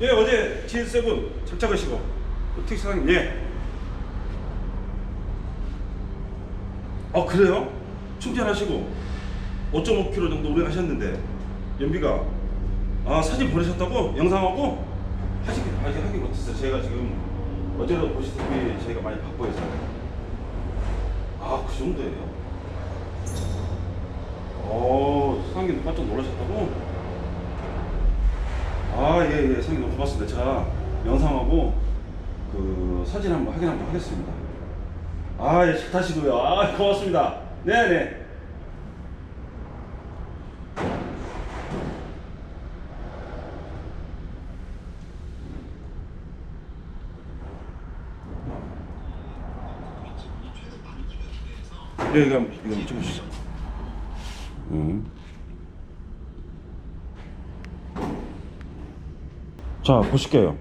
예, 어제 G7 착착하시고 택시 사장님 예. 아 그래요? 충전하시고 5.5km 정도 오래 가셨는데 연비가 아 사진 보내셨다고 영상하고 하시기 아직 하기 못했어요. 제가 지금 어제도 보시다시피 저희가 많이 바빠서 아그 정도예요. 어 사장님도 깜짝 놀라셨다고? 아, 예, 예, 선생님 너무 고맙습니다. 제가 영상하고 그 사진 한번 확인 한번 하겠습니다. 아, 예, 잘 타시고요. 아, 고맙습니다. 네네. 네, 이거 한번, 이거 한번 찍어주시죠. 음. 자 보실게요.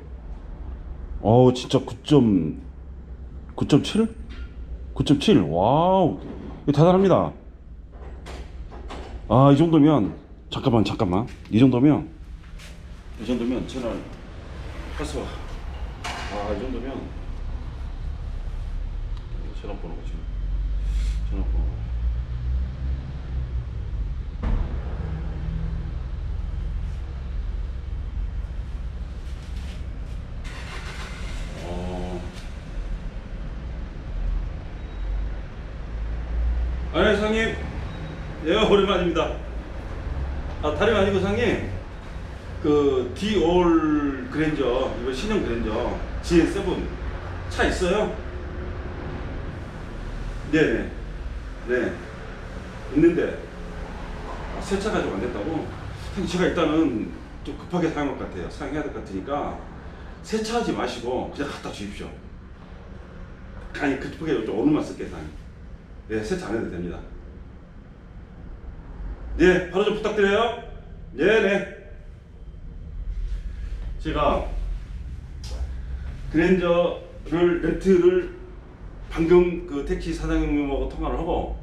어우 진짜 9점 9.7? 9.7 와우 대단합니다. 아 이 정도면 잠깐만 잠깐만 이 정도면 이 정도면 채널 가서 아이 정도면 전화번호가 지금 전화번호 어. 아니 상님 예 오랜만입니다. 아 다름 아니고 상님 그 디올 그랜저 이거 신형 그랜저 GN7 차 있어요? 네네. 네. 있는데. 아, 세차 가지고 안 됐다고? 제가 일단은 좀 급하게 사용할 것 같아요. 사용해야 될 것 같으니까 세차하지 마시고 그냥 갖다 주십시오. 아니 급하게 좀 오늘만 쓸게요 사장님 네 세차 안 해도 됩니다 네 바로 좀 부탁드려요 네네 제가 그랜저를 렌트를 방금 그 택시 사장님하고 통화를 하고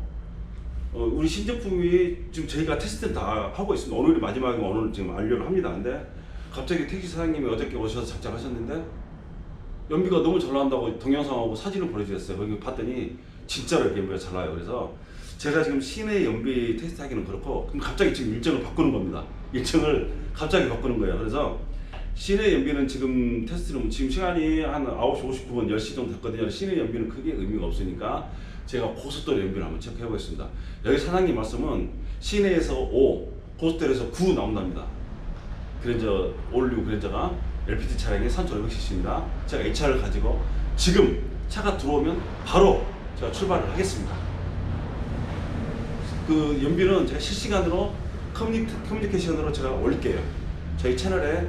어, 우리 신제품이 지금 저희가 테스트를 다 하고 있습니다. 오늘이 마지막이고 오늘 지금 완료를 합니다. 근데 갑자기 택시 사장님이 어저께 오셔서 작작하셨는데 연비가 너무 잘 나온다고 동영상하고 사진을 보내주셨어요. 거기 봤더니 진짜로 이렇게 연비가 잘 나요. 그래서 제가 지금 시내 연비 테스트 하기는 그렇고 그럼 갑자기 지금 일정을 바꾸는 겁니다. 일정을 갑자기 바꾸는 거예요. 그래서 시내 연비는 지금 테스트는 지금 시간이 한 9시 59분 10시 정도 됐거든요. 시내 연비는 크게 의미가 없으니까 제가 고속도로 연비를 한번 체크해 보겠습니다. 여기 사장님 말씀은 시내에서 5, 고속도로에서 9 나온답니다. 그랜저 올류 그랜저가 LPG 차량의 3,500cc입니다. 제가 이 차를 가지고 지금 차가 들어오면 바로 제가 출발을 하겠습니다. 그 연비는 제가 실시간으로 커뮤니, 커뮤니케이션으로 제가 올릴게요. 저희 채널에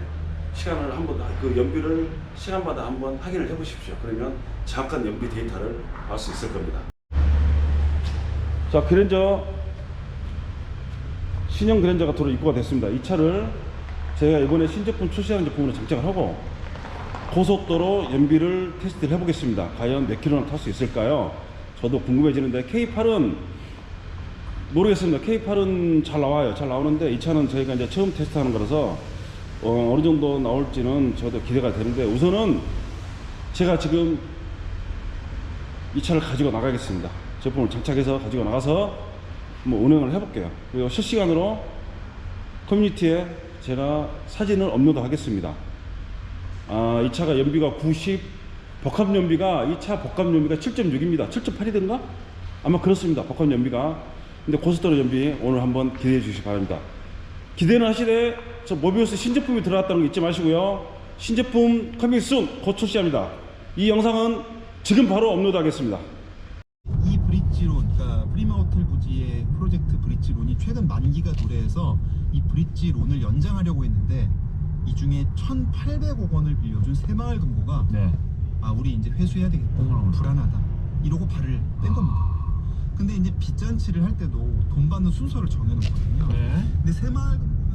시간을 한번 그 연비를 시간마다 한번 확인을 해보십시오. 그러면 정확한 연비 데이터를 알 수 있을 겁니다. 자 그랜저 신형 그랜저가 도로 입고가 됐습니다. 이 차를 제가 이번에 신제품 출시하는 제품으로 장착을 하고 고속도로 연비를 테스트를 해보겠습니다. 과연 몇 킬로나 탈 수 있을까요? 저도 궁금해지는데 K8은 모르겠습니다. K8은 잘 나와요. 잘 나오는데 이 차는 저희가 이제 처음 테스트하는 거라서 어, 어느 정도 나올지는 저도 기대가 되는데 우선은 제가 지금 이 차를 가지고 나가겠습니다. 제품을 장착해서 가지고 나가서 뭐 운행을 해볼게요. 그리고 실시간으로 커뮤니티에 제가 사진을 업로드 하겠습니다. 아, 이 차가 연비가 90, 복합 연비가 이 차 복합 연비가 7.6입니다. 7.8이든가? 아마 그렇습니다. 복합 연비가. 근데 고속도로 연비 오늘 한번 기대해 주시기 바랍니다. 기대는 하시되 저 모비우스 신제품이 들어왔다는 거 잊지 마시고요. 신제품 커밍 순 곧 출시합니다. 이 영상은 지금 바로 업로드하겠습니다. 이 브릿지론, 그러니까 프리마 호텔 부지의 프로젝트 브릿지론이 최근 만기가 도래해서 이 브릿지론을 연장하려고 했는데 이 중에 1,800억 원을 빌려준 새마을 금고가 네. 아 우리 이제 회수해야 되겠다, 어. 불안하다 이러고 발을 뗀 겁니다. 근데 이제 빚잔치를 할 때도 돈 받는 순서를 정해놓거든요. 네. 근데 새마을금고가